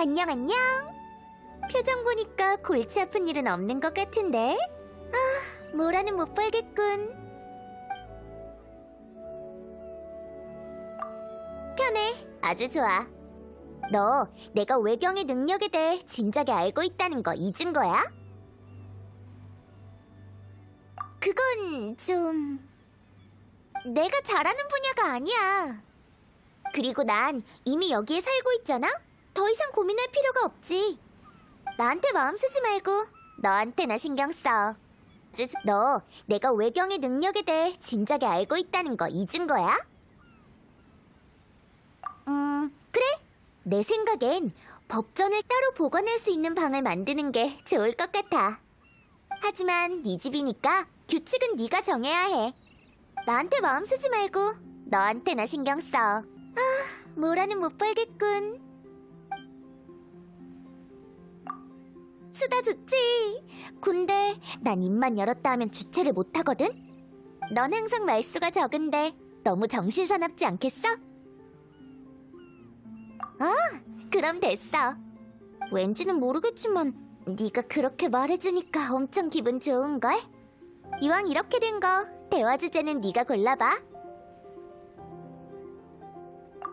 안녕, 안녕. 표정 보니까 골치 아픈 일은 없는 것 같은데. 아, 뭐라는 못 벌겠군. 편해. 아주 좋아. 너 내가 외경의 능력에 대해 진작에 알고 있다는 거 잊은 거야? 그건 좀... 내가 잘하는 분야가 아니야. 그리고 난 이미 여기에 살고 있잖아? 더 이상 고민할 필요가 없지. 나한테 마음 쓰지 말고 너한테나 신경 써. 쯔, 너 내가 외경의 능력에 대해 진작에 알고 있다는 거 잊은 거야? 음, 그래. 내 생각엔 법전을 따로 보관할 수 있는 방을 만드는 게 좋을 것 같아. 하지만 네 집이니까 규칙은 네가 정해야 해. 나한테 마음 쓰지 말고 너한테나 신경 써. 아, 뭐라는 못 벌겠군. 수다 좋지. 근데 난 입만 열었다 하면 주체를 못 하거든. 넌 항상 말수가 적은데 너무 정신사납지 않겠어? 아, 그럼 됐어. 왠지는 모르겠지만 네가 그렇게 말해주니까 엄청 기분 좋은걸? 이왕 이렇게 된 거 대화 주제는 네가 골라봐.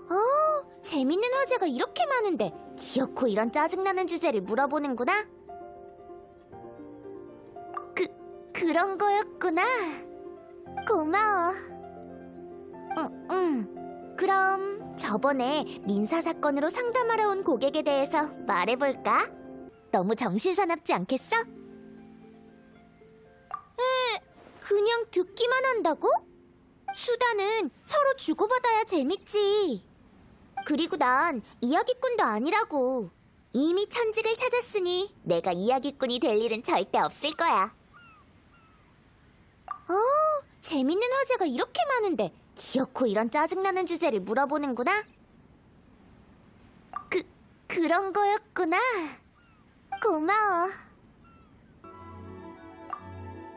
어, 재밌는 화제가 이렇게 많은데 기어코 이런 짜증나는 주제를 물어보는구나. 그런 거였구나. 고마워. 응, 응. 그럼 저번에 민사 사건으로 상담하러 온 고객에 대해서 말해볼까? 너무 정신사납지 않겠어? 에, 그냥 듣기만 한다고? 수다는 서로 주고받아야 재밌지. 그리고 난 이야기꾼도 아니라고. 이미 천직을 찾았으니 내가 이야기꾼이 될 일은 절대 없을 거야. 어, 재밌는 화제가 이렇게 많은데 기어코 이런 짜증나는 주제를 물어보는구나. 그, 그런 거였구나. 고마워.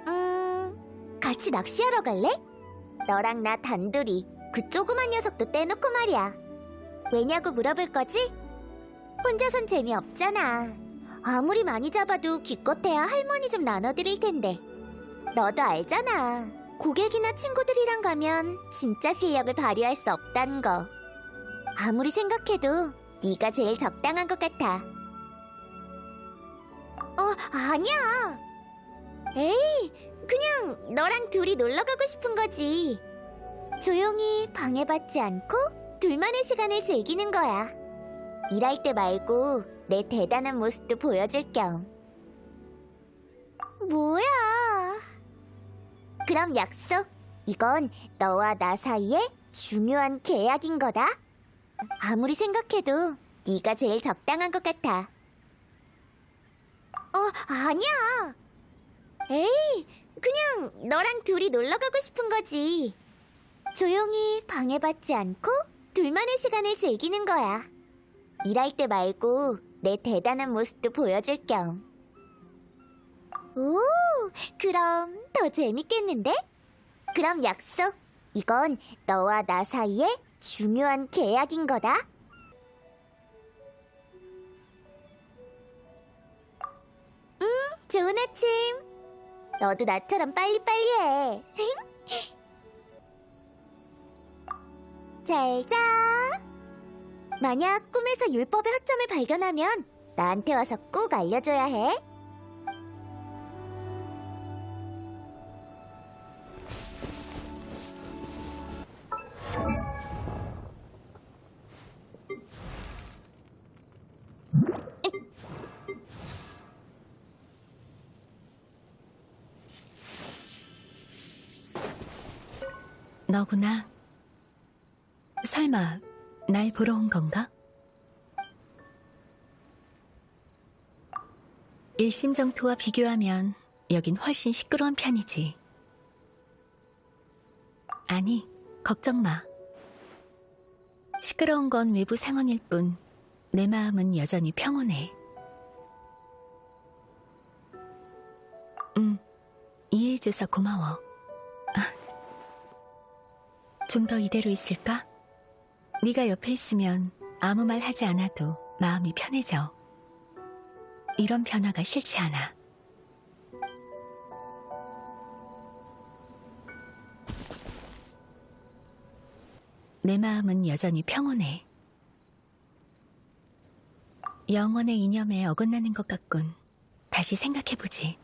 음, 같이 낚시하러 갈래? 너랑 나 단둘이 그 조그만 녀석도 떼놓고 말이야. 왜냐고 물어볼 거지? 혼자선 재미없잖아. 아무리 많이 잡아도 기껏해야 할머니 좀 나눠드릴 텐데. 너도 알잖아. 고객이나 친구들이랑 가면 진짜 실력을 발휘할 수 없다는 거. 아무리 생각해도 네가 제일 적당한 것 같아. 어, 아니야. 에이, 그냥 너랑 둘이 놀러 가고 싶은 거지. 조용히 방해받지 않고 둘만의 시간을 즐기는 거야. 일할 때 말고 내 대단한 모습도 보여줄 겸. 뭐야? 그럼 약속. 이건 너와 나 사이의 중요한 계약인 거다. 아무리 생각해도 네가 제일 적당한 것 같아. 어, 아니야. 에이, 그냥 너랑 둘이 놀러 가고 싶은 거지. 조용히 방해받지 않고 둘만의 시간을 즐기는 거야. 일할 때 말고 내 대단한 모습도 보여줄 겸. 오, 그럼 더 재밌겠는데? 그럼 약속. 이건 너와 나 사이의 중요한 계약인 거다. 응, 좋은 아침. 너도 나처럼 빨리빨리 해. 잘 자. 만약 꿈에서 율법의 허점을 발견하면 나한테 와서 꼭 알려줘야 해. 너구나. 설마 날 보러 온 건가? 일심정토와 비교하면 여긴 훨씬 시끄러운 편이지. 아니, 걱정 마. 시끄러운 건 외부 상황일 뿐, 내 마음은 여전히 평온해. 응, 이해해줘서 고마워. 좀 더 이대로 있을까? 네가 옆에 있으면 아무 말 하지 않아도 마음이 편해져. 이런 변화가 싫지 않아. 내 마음은 여전히 평온해. 영원의 이념에 어긋나는 것 같군. 다시 생각해보지.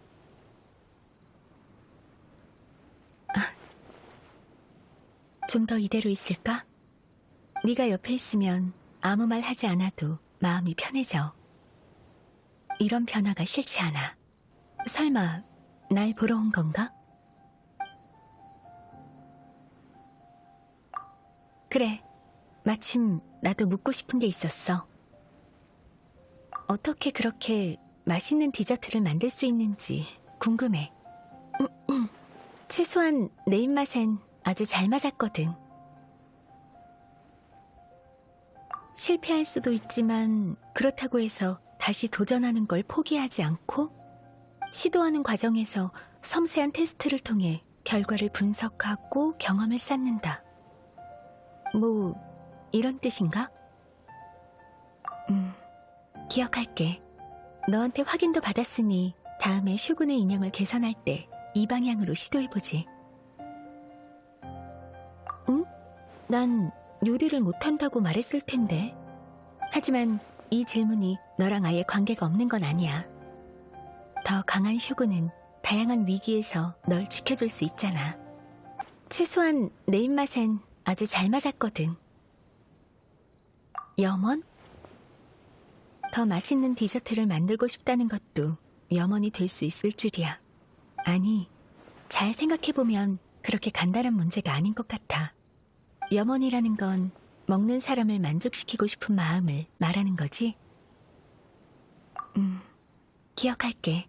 좀 더 이대로 있을까? 네가 옆에 있으면 아무 말 하지 않아도 마음이 편해져. 이런 변화가 싫지 않아. 설마 날 보러 온 건가? 그래. 마침 나도 묻고 싶은 게 있었어. 어떻게 그렇게 맛있는 디저트를 만들 수 있는지 궁금해. 최소한 내 입맛엔 아주 잘 맞았거든. 실패할 수도 있지만 그렇다고 해서 다시 도전하는 걸 포기하지 않고 시도하는 과정에서 섬세한 테스트를 통해 결과를 분석하고 경험을 쌓는다. 뭐 이런 뜻인가? 음, 기억할게. 너한테 확인도 받았으니 다음에 슈군의 인형을 개선할 때 이 방향으로 시도해보지. 난 요리를 못한다고 말했을 텐데. 하지만 이 질문이 너랑 아예 관계가 없는 건 아니야. 더 강한 슈군은 다양한 위기에서 널 지켜줄 수 있잖아. 최소한 내 입맛엔 아주 잘 맞았거든. 염원? 더 맛있는 디저트를 만들고 싶다는 것도 염원이 될 수 있을 줄이야. 아니, 잘 생각해보면 그렇게 간단한 문제가 아닌 것 같아. 염원이라는 건 먹는 사람을 만족시키고 싶은 마음을 말하는 거지? 음, 기억할게.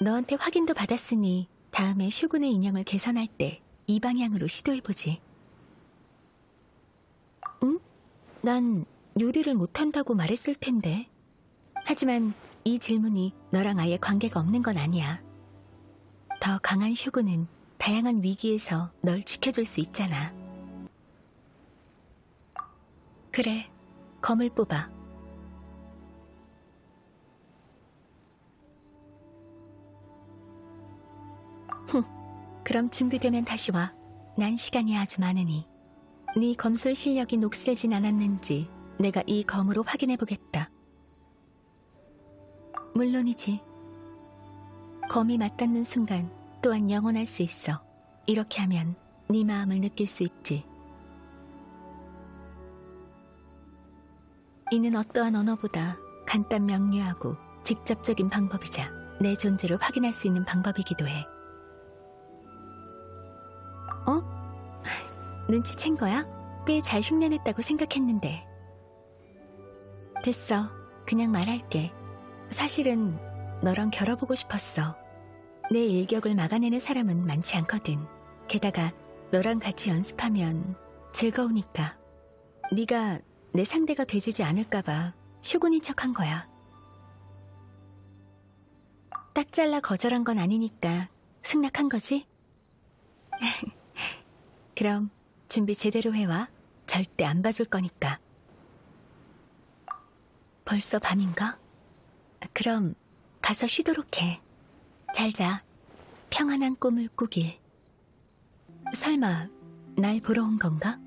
너한테 확인도 받았으니 다음에 슈군의 인형을 개선할 때 이 방향으로 시도해보지. 응? 난 요리를 못한다고 말했을 텐데. 하지만 이 질문이 너랑 아예 관계가 없는 건 아니야. 더 강한 슈군은 다양한 위기에서 널 지켜줄 수 있잖아. 그래, 검을 뽑아. 흠, 그럼 준비되면 다시 와. 난 시간이 아주 많으니. 네 검술 실력이 녹슬진 않았는지 내가 이 검으로 확인해보겠다. 물론이지. 검이 맞닿는 순간 또한 영원할 수 있어. 이렇게 하면 네 마음을 느낄 수 있지. 이는 어떠한 언어보다 간단 명료하고 직접적인 방법이자 내 존재를 확인할 수 있는 방법이기도 해. 어? 눈치챈 거야? 꽤 잘 흉내냈다고 생각했는데. 됐어. 그냥 말할게. 사실은 너랑 겨뤄보고 싶었어. 내 일격을 막아내는 사람은 많지 않거든. 게다가 너랑 같이 연습하면 즐거우니까. 네가 내 상대가 돼주지 않을까봐 슈군인 척한 거야. 딱 잘라 거절한 건 아니니까 승낙한 거지? 그럼 준비 제대로 해와. 절대 안 봐줄 거니까. 벌써 밤인가? 그럼 가서 쉬도록 해. 잘 자. 평안한 꿈을 꾸길. 설마 날 보러 온 건가?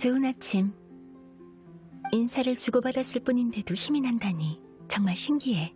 좋은 아침. 인사를 주고받았을 뿐인데도 힘이 난다니 정말 신기해.